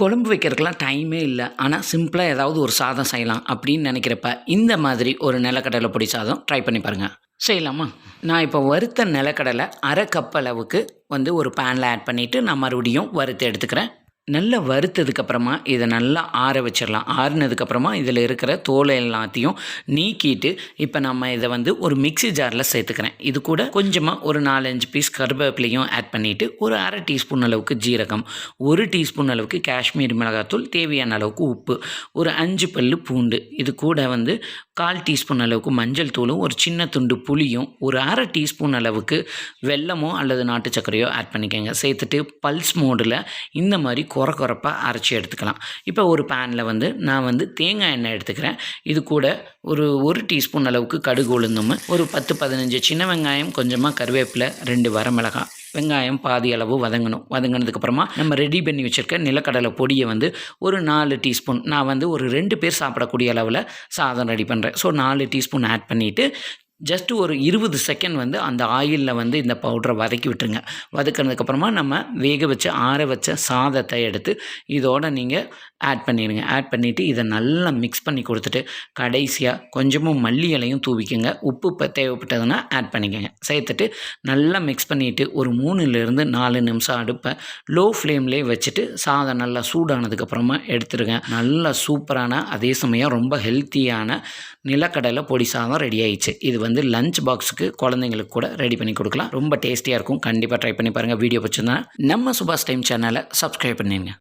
குழம்பு வைக்கிறதுக்கெலாம் டைமே இல்லை. ஆனால் சிம்பிளாக ஏதாவது ஒரு சாதம் செய்யலாம் அப்படின்னு நினைக்கிறப்ப இந்த மாதிரி ஒரு நிலக்கடலை பொடி சாதம் ட்ரை பண்ணி பாருங்கள் செய்யலாமா? நான் இப்போ வறுத்த நிலக்கடலை அரை கப் அளவுக்கு வந்து ஒரு பேனில் ஆட் பண்ணிவிட்டு நான் மறுபடியும் வறுத்து எடுத்துக்கிறேன். நல்லா வறுத்ததுக்கப்புறமா இதை நல்லா ஆற வச்சிடலாம். ஆறுனதுக்கப்புறமா இதில் இருக்கிற தோலை எல்லாத்தையும் நீக்கிட்டு இப்போ நம்ம இதை வந்து ஒரு மிக்ஸி ஜாரில் சேர்த்துக்கிறேன். இது கூட கொஞ்சமாக ஒரு நாலஞ்சு பீஸ் கருவேப்பிலையும் ஆட் பண்ணிவிட்டு ஒரு அரை டீஸ்பூன் அளவுக்கு ஜீரகம் ஒரு டீஸ்பூன் அளவுக்கு காஷ்மீர் மிளகாத்தூள் தேவையான அளவுக்கு உப்பு ஒரு அஞ்சு பல்லு பூண்டு இது கூட வந்து கால் டீஸ்பூன் அளவுக்கு மஞ்சள் தூளும் ஒரு சின்ன துண்டு புளியும் ஒரு அரை டீஸ்பூன் அளவுக்கு வெல்லமோ அல்லது நாட்டு சர்க்கரையோ ஆட் பண்ணிக்கோங்க. சேர்த்துட்டு பல்ஸ் மோடில் இந்த மாதிரி குறை குறைப்பாக அரைச்சி எடுத்துக்கலாம். இப்போ ஒரு பேனில் வந்து நான் வந்து தேங்காய் எண்ணெய் எடுத்துக்கிறேன். இது கூட ஒரு ஒரு டீஸ்பூன் அளவுக்கு கடுகு உளுந்தும் ஒரு பத்து பதினஞ்சு சின்ன வெங்காயம் கொஞ்சமாக கருவேப்பிலை ரெண்டு வரமிளகாய் வெங்காயம் பாதி அளவு வதங்கணும். வதங்கினதுக்கப்புறமா நம்ம ரெடி பண்ணி வச்சுருக்க நிலக்கடலை பொடியை வந்து ஒரு நாலு டீஸ்பூன் நான் வந்து ஒரு ரெண்டு பேர் சாப்பிடக்கூடிய அளவில் சாதம் ரெடி பண்ணுறேன் ஸோ நாலு டீஸ்பூன் ஆட் பண்ணிவிட்டு ஜஸ்ட்டு ஒரு இருபது செகண்ட் வந்து அந்த ஆயிலில் வந்து இந்த பவுடரை வதக்கி விட்டுருங்க. வதக்கினதுக்கப்புறமா நம்ம வேக வச்ச ஆற வச்ச சாதத்தை எடுத்து இதோட நீங்கள் ஆட் பண்ணிடுங்க. ஆட் பண்ணிவிட்டு இதை நல்லா மிக்ஸ் பண்ணி கொடுத்துட்டு கடைசியாக கொஞ்சமும் மல்லி இலையும் தூவிக்கோங்க. உப்பு இப்போ தேவைப்பட்டதுன்னா ஆட் பண்ணிக்கோங்க. சேர்த்துட்டு நல்லா மிக்ஸ் பண்ணிவிட்டு ஒரு மூணுலேருந்து நாலு நிமிஷம் அடுப்பை லோ ஃப்ளேம்லேயே வச்சுட்டு சாதம் நல்லா சூடானதுக்கப்புறமா எடுத்துருங்க. நல்லா சூப்பரான அதே சமயம் ரொம்ப ஹெல்த்தியான நிலக்கடலை பொடி சாதம் ரெடி ஆயிடுச்சு. இது வந்து லஞ்ச் பாக்ஸுக்கு குழந்தைங்களுக்கு கூட ரெடி பண்ணி கொடுக்கலாம். ரொம்ப டேஸ்டியாக இருக்கும். கண்டிப்பாக ட்ரை பண்ணி பாருங்கள் வீடியோ பிடிச்சிருந்தா நம்ம சுபாஷ் டைம் சேனலை சப்ஸ்கிரைப் பண்ணிடுங்க